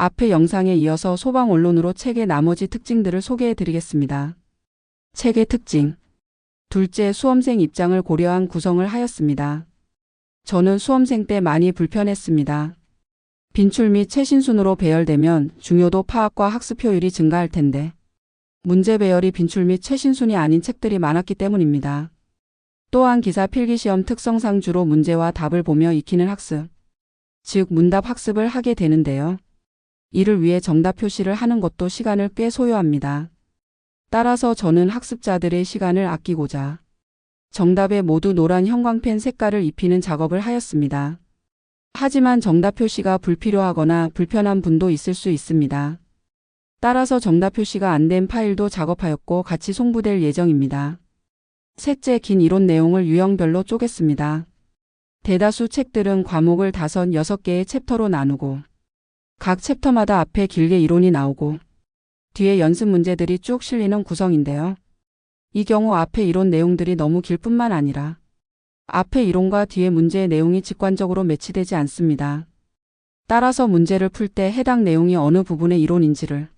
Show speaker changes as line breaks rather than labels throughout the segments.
앞의 영상에 이어서 소방 언론으로 책의 나머지 특징들을 소개해 드리겠습니다. 책의 특징. 둘째, 수험생 입장을 고려한 구성을 하였습니다. 저는 수험생 때 많이 불편했습니다. 빈출 및 최신 순으로 배열되면 중요도 파악과 학습 효율이 증가할 텐데 문제 배열이 빈출 및 최신 순이 아닌 책들이 많았기 때문입니다. 또한 기사 필기시험 특성상 주로 문제와 답을 보며 익히는 학습, 즉 문답 학습을 하게 되는데요. 이를 위해 정답 표시를 하는 것도 시간을 꽤 소요합니다. 따라서 저는 학습자들의 시간을 아끼고자 정답에 모두 노란 형광펜 색깔을 입히는 작업을 하였습니다. 하지만 정답 표시가 불필요하거나 불편한 분도 있을 수 있습니다. 따라서 정답 표시가 안 된 파일도 작업하였고 같이 송부될 예정입니다. 셋째, 긴 이론 내용을 유형별로 쪼갰습니다. 대다수 책들은 과목을 5, 6개의 챕터로 나누고 각 챕터마다 앞에 길게 이론이 나오고 뒤에 연습 문제들이 쭉 실리는 구성인데요. 이 경우 앞에 이론 내용들이 너무 길 뿐만 아니라 앞에 이론과 뒤에 문제의 내용이 직관적으로 매치되지 않습니다. 따라서 문제를 풀 때 해당 내용이 어느 부분의 이론인지를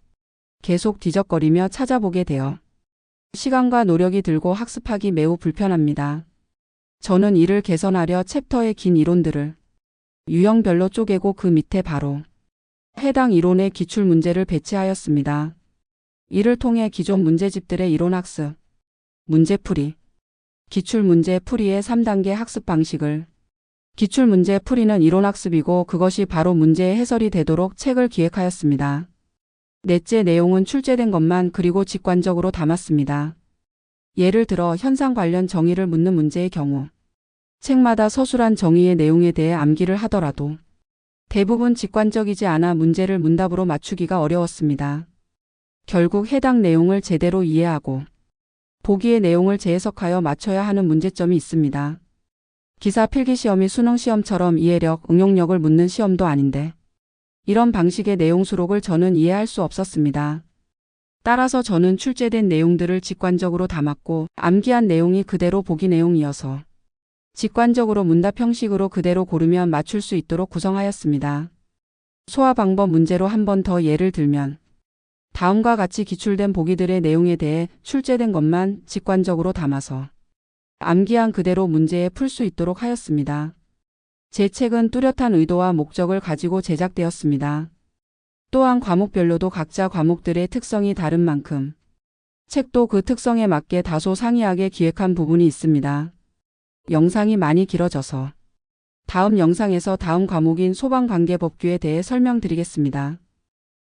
계속 뒤적거리며 찾아보게 되어 시간과 노력이 들고 학습하기 매우 불편합니다. 저는 이를 개선하려 챕터의 긴 이론들을 유형별로 쪼개고 그 밑에 바로 해당 이론의 기출 문제를 배치하였습니다. 이를 통해 기존 문제집들의 이론 학습, 문제풀이, 기출문제 풀이의 3단계 학습 방식을 기출문제 풀이는 이론 학습이고 그것이 바로 문제의 해설이 되도록 책을 기획하였습니다. 넷째 내용은 출제된 것만 그리고 직관적으로 담았습니다. 예를 들어 현상 관련 정의를 묻는 문제의 경우 책마다 서술한 정의의 내용에 대해 암기를 하더라도 대부분 직관적이지 않아 문제를 문답으로 맞추기가 어려웠습니다. 결국 해당 내용을 제대로 이해하고 보기의 내용을 재해석하여 맞춰야 하는 문제점이 있습니다. 기사 필기 시험이 수능 시험처럼 이해력, 응용력을 묻는 시험도 아닌데 이런 방식의 내용 수록을 저는 이해할 수 없었습니다. 따라서 저는 출제된 내용들을 직관적으로 담았고 암기한 내용이 그대로 보기 내용이어서 직관적으로 문답 형식으로 그대로 고르면 맞출 수 있도록 구성하였습니다. 소화 방법 문제로 한 번 더 예를 들면 다음과 같이 기출된 보기들의 내용에 대해 출제된 것만 직관적으로 담아서 암기한 그대로 문제에 풀 수 있도록 하였습니다. 제 책은 뚜렷한 의도와 목적을 가지고 제작되었습니다. 또한 과목별로도 각자 과목들의 특성이 다른 만큼 책도 그 특성에 맞게 다소 상이하게 기획한 부분이 있습니다. 영상이 많이 길어져서 다음 영상에서 다음 과목인 소방관계법규에 대해 설명드리겠습니다.